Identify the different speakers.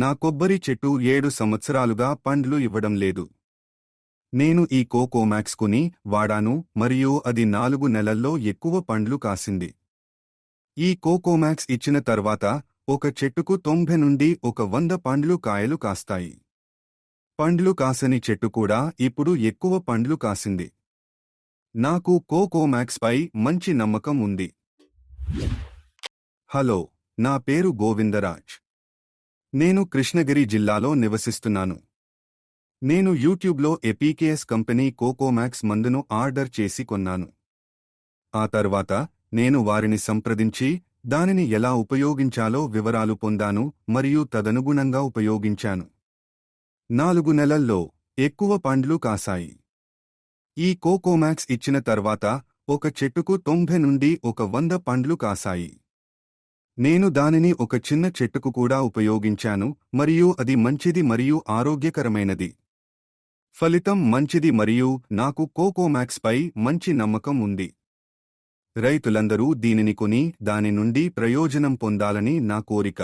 Speaker 1: నా కొబ్బరి చెట్టు ఏడు సంవత్సరాలుగా పండ్లు ఇవ్వడం లేదు. నేను ఈ కోకోమాక్స్ కొని వాడాను మరియు అది నాలుగు నెలల్లో ఎక్కువ పండ్లు కాసింది. ఈ కోకోమాక్స్ ఇచ్చిన తర్వాత ఒక చెట్టుకు తొంభై నుండి ఒక వంద పండ్లు కాయలు కాస్తాయి. పండ్లు కాసని చెట్టు కూడా ఇప్పుడు ఎక్కువ పండ్లు కాసింది. నాకు కోకోమాక్స్ పై మంచి నమ్మకం ఉంది. హలో నా పేరు గోవిందరాజ్. నేను కృష్ణగిరి జిల్లాలో నివసిస్తున్నాను. నేను యూట్యూబ్లో ఎపీకేఎస్ కంపెనీ కోకోమాక్స్ మందును ఆర్డర్ చేసి కొన్నాను. ఆ తర్వాత నేను వారిని సంప్రదించి దానిని ఎలా ఉపయోగించాలో వివరాలు పొందాను మరియు తదనుగుణంగా ఉపయోగించాను. నాలుగు నెలల్లో ఎక్కువ పండ్లు కాసాయి. ఈ కోకోమాక్స్ ఇచ్చిన తర్వాత ఒక చెట్టుకు తొంభై నుండి ఒక వంద పండ్లు కాసాయి. నేను దానిని ఒక చిన్న చెట్టుకు కూడా ఉపయోగించాను మరియు అది మంచిది మరియు ఆరోగ్యకరమైనది. ఫలితం మంచిది మరియు నాకు కోకోమాక్స్ పై మంచి నమ్మకం ఉంది. రైతులందరూ దీనిని కొని దాని నుండి ప్రయోజనం పొందాలని నా కోరిక.